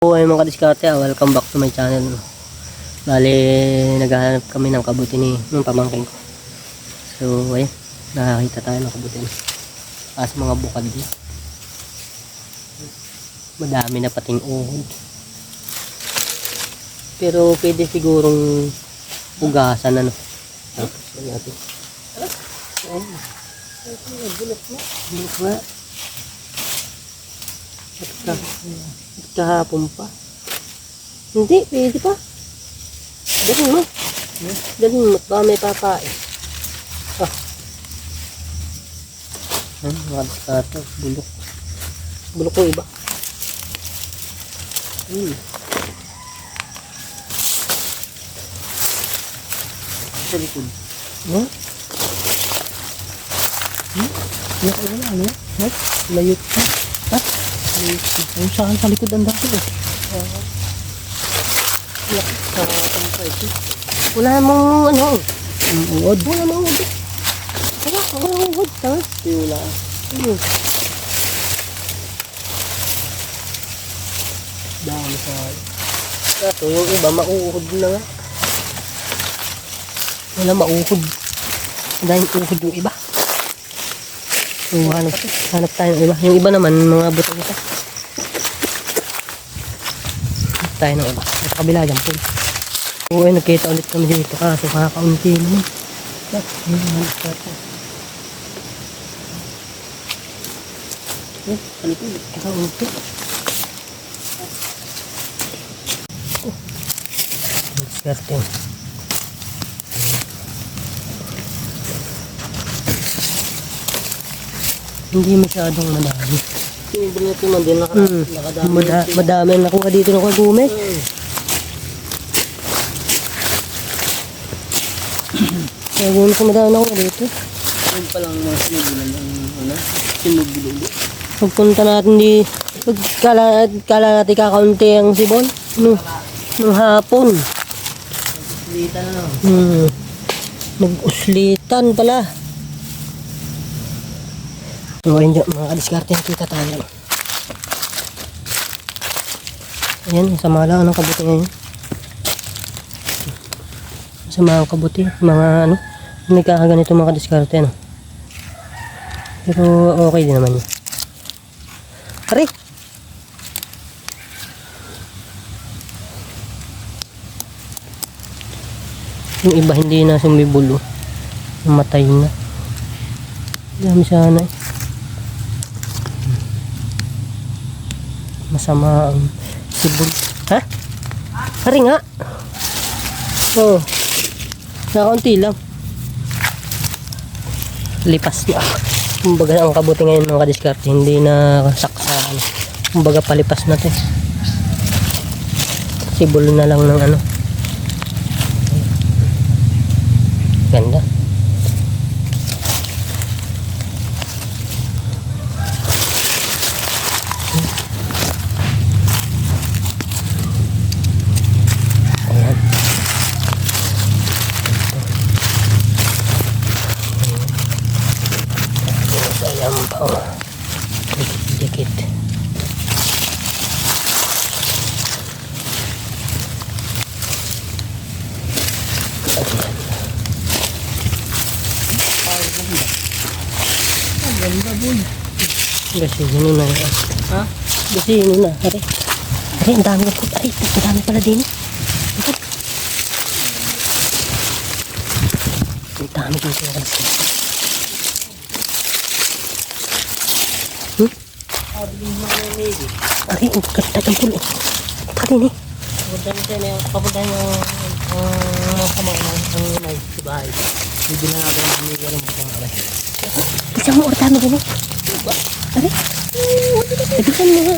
So, ay mga kadiskarte, ah, welcome back to my channel. Bali, naghahanap kami ng kabuti ni ng pamangking ko. So, ayun, nakakita tayo ng kabuti niya. As mga bukad din. Madami na pating uhod. Pero pwede sigurong ugasan ano. Yan natin. Ayun, bulok na. Bulok na. Ka- at kahapon pa. Hindi, pwede pa. Dalhin mo. Dalhin mo. Baka may papain. Ah. Ano, mga diskarte. Bulok. Bulok ko iba. Hmm. Sa likod. Hmm? Hmm? Wala, ano? Ha? Layot ka. Ha? Ka. Yung saan sa likod ang dati eh. Wala sa ito. Wala mong ano. Ang uod. Wala mong uod. Wala, wala uod. Tama? Hindi wala. Hmm. Dami sa Ito, yung iba mauuhod na nga. Wala mauhod. Dahil uhod yung iba. So, hanap, hanap tayo ng iba. Yung iba naman, mga buta-buta. Hanap tayo ng iba. Sa kabila dyan po. Oo, ay nagkita ulit kami dito. Kaso kakaunti naman. Hanap natin. Yan, ano po, kakaunti. Oh. Swerte. Hindi masyadong madami. Yung bulati man din naka, Hmm. nakadami. Mada madami ang nakuha dito ng kagume. Hmm. Kagume ko madami nakuha dito. Yun pa lang mga sinubulan ang ano, sinubululi. Pagpunta natin di, pag kala, natin kakaunti ang sibol. No, nung hapon. Dita na lang. Hmm. Nag-uslitan pala. So, ayun dyan, mga kadiskarte nakita tayo. Ayan, sama lang ang kabuti ngayon. Sama ang kabuti, mga ano, may kakaganito mga kadiskarte, ano. Pero okay din naman yun. Aray! Yung iba hindi na sumibulo. Namatay na. Dami sana eh. Masama ang sibol. Ha? Hari nga. Oo. Oh. Nakaunti lang. Lipas na. Kumbaga ang kabuti ngayon mga kadiskarte, hindi na saksa. Ano. Kumbaga palipas na to. Sibol na lang ng ano. Ganda. Ayan. Ayan pa oh. Dikit-dikit. Ayan. Ang ganda boy. Kasi yun na. Ha? Kasi yun na. Are. Are, ang dami po. Are, ang dami pala din. Ang dami dito na kasi. Hmm? Mo. Are, ang ganda ng pulo. Pati ni. Papunta na yung, papunta yung, ang sama ng, inay, sa bahay. Hindi na natin ang mga rin mo kung alay. Isang mo ortama din eh. Diba? Are. Ibisan mo nga.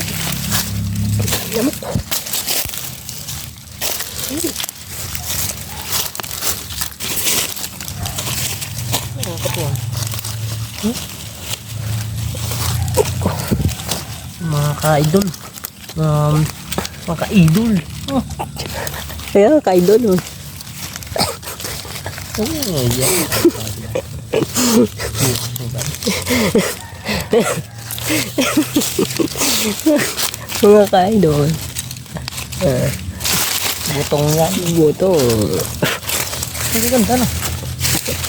Lamot. Ang katuwa. Mga ka-idol. Um, mga ka-idol. Kaya ka-idol. Oh. Oh, yan. Mga ka-idol. Butong yan. Buto. Hindi ganda no.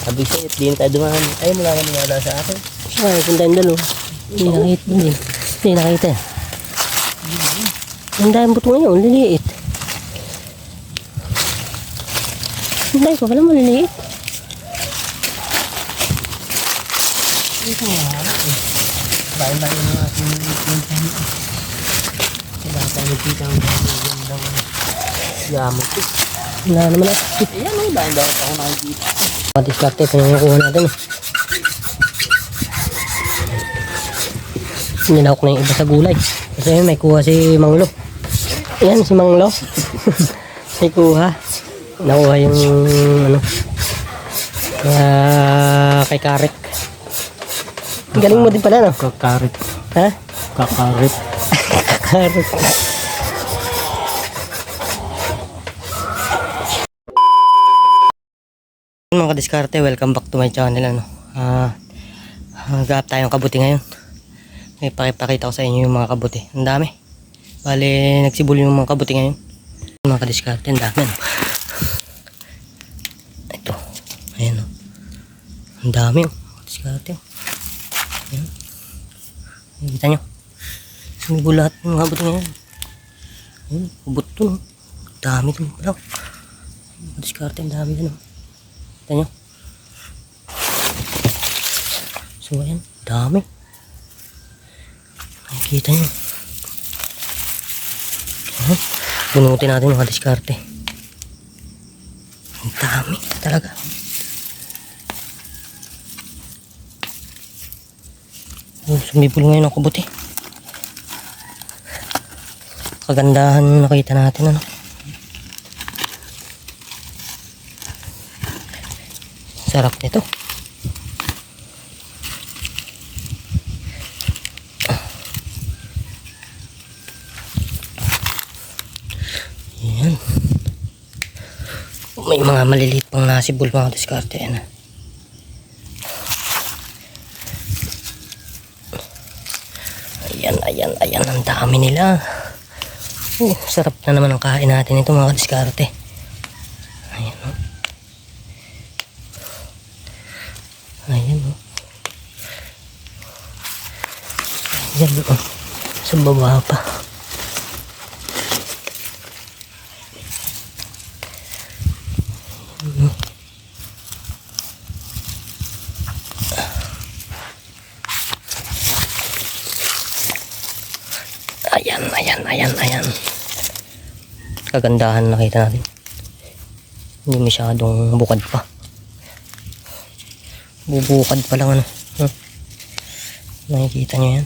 Sabi sa'yo, di na tayo dumaan. Ay, wala ka wala sa akin. Ay, kung tayong dalo. Hindi nakita. Hindi. Hindi nakita. Ang dahil buto ngayon, liliit. Ang dahil ko pala maliliit. Ito nga. Bahay-bahay ng ating pintahin. Wala tayo nagkita ng ganda ng gamot. eh. Wala naman ah. Ayan o, dahil dapat ako nakikita. Madiskarte, nakuha natin. Nilawak na yung iba sa gulay. Kasi may kuha si Manglo. Yan, si Manglo. may kuha. Nakuha yung ano. ah, kay Karek. Galing mo din pala, no? Kakarit. Ha? Kakarit. Karek. mga kadiskarte, welcome back to my channel. Ano? Ah, uh, tayong kabuti ngayon. May pakipakita ko sa inyo yung mga kabuti. Ang dami. Bale, nagsibol yung mga kabuti ngayon. Mga kadiskarte, ang dami. Ano? Ito. Ayan o. Ang dami o. Kadiskarte o. Ayan. Nakikita nyo. Sumibol lahat ng mga kabuti ngayon. Ayan, ubot to. no? Dami to pala. Kadiskarte, ang dami yan o. Kita nyo. So, ayan. Dami. Nakikita nyo. Bunutin natin mga diskarte. Ang dami talaga. Oh, sumibol ngayon ang kabuti. Kagandahan nakita natin ano. Sarap nito. Yan. May mga maliliit pang nasibol mga diskarte. Yan. ah. Ayan, ayan, ayan. Ang dami nila. Oh, sarap na naman ang kain natin ito mga diskarte. Ayan, oh. Ayan, oh. Ayan, oh. Sa baba pa. Ayan, ayan, ayan, ayan. Kagandahan nakita natin. Hindi masyadong bukad pa. Bubukad pa lang ano. Hmm. Nakikita nyo yan.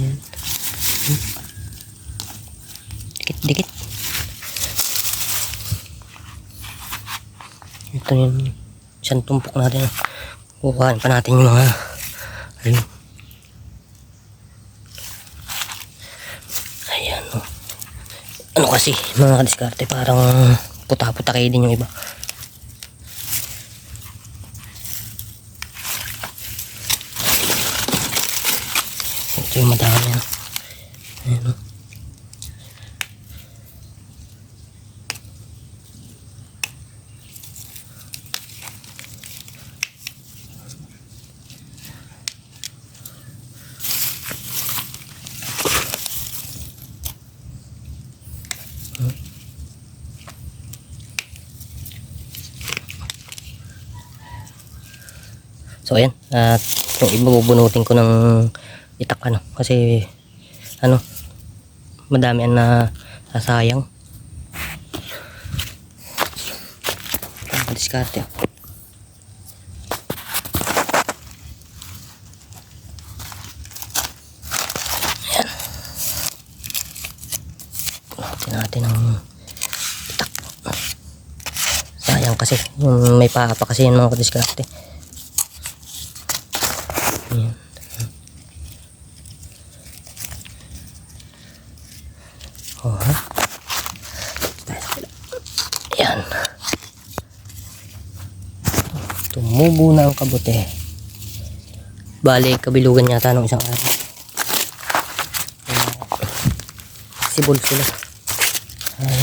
Hmm. Dikit-dikit. Ito yung isang tumpok natin. Kukuhaan pa natin yung mga ayun. Ayan o. Ano kasi, mga diskarte, parang puta-puta kayo din yung iba. Ito yung madami. ah. Ayan o. So ayan, at yung iba bubunutin ko ng itak ano kasi ano madami na sasayang. Diskarte. Ayan. Bunutin natin ng itak. Sayang kasi, yung may paa pa kasi yung mga diskarte. Ayan. Oh, ha? Ayan. Tumubo na ang kabuti. Bali, kabilugan yata nung isang araw. Sibol sila. Ay.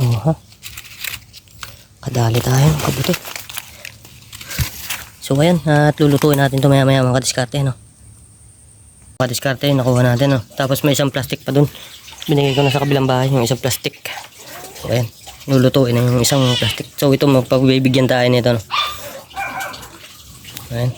Oo ha. Kadali tayo kabuti. So ayan, at lulutuin natin ito maya maya mga kadiskarte no. Kadiskarte, nakuha natin no. Tapos may isang plastic pa dun. Binigay ko na sa kabilang bahay yung isang plastic. So ayan, lulutuin na yung isang plastic. So ito magpagbibigyan tayo nito no. Ayan.